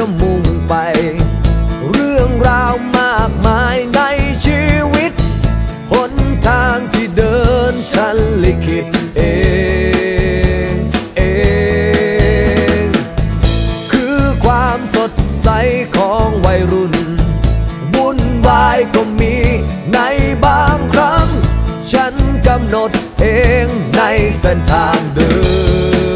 จะมุ่งไป เรื่องราวมากมายในชีวิต หนทางที่เดินฉันลิขิตเองเองคือความสดใสของวัยรุ่นวุ่นวายก็มีในบางครั้ง ฉันกำหนดเองในเส้นทางเดิน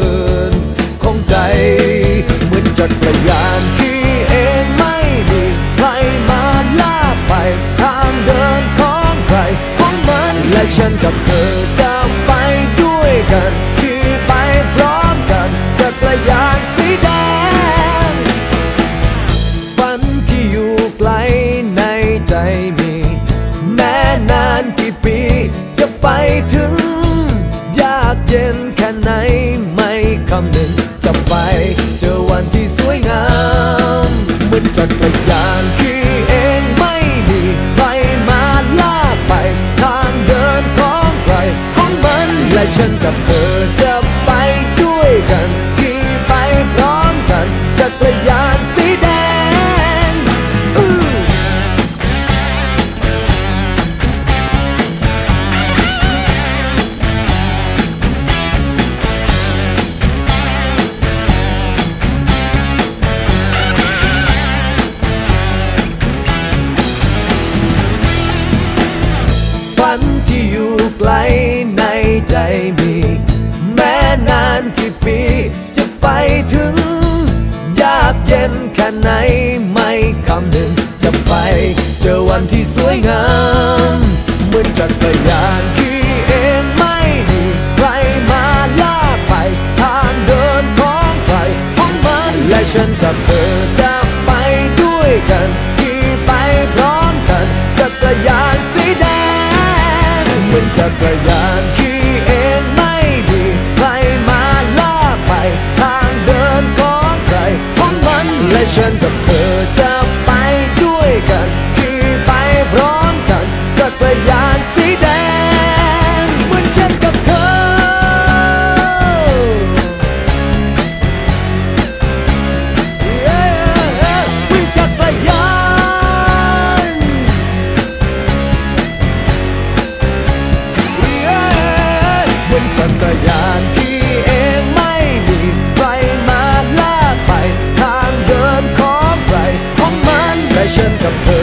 จักรยานขี่เองไม่มีใครมาลากไปทางเดินของใครของมันและฉันกับเธอจะไปด้วยกันขี่ไปพร้อมกันจักรยานสีแดงฝันที่อยู่ไกลในใจมี แม้นานกี่ปีจะไปถึง ยากเย็นแค่ไหนไม่คำนึง จะไป เจอวันที่สวยงามเหมือนจักรยานขี่เองไม่มีใครมาลากไป ทางเดินของใครของมันและฉันกับเธอจะไปด้วยกันขี่ไปพร้อมกันจักรยาน กลในใจมี แม้นานกี่ปีจะไปถึง ยากเย็นแค่ไหนไม่คำหนึ่งจะไป เจอวันที่สวยงามเหมือนจักรยานขี่เองไม่มีใครมาลากไปทางเดินของใครของมันและฉันกับเธอจะไปด้วยกัน จักรยานขี่เองไม่ดีใครมาลากไป ทางเดินของใครของมันและฉันจะ จักรยานพี่เองไม่มีใครมาลากไป ทางเดินของใครของมันแต่ฉันกับเธอ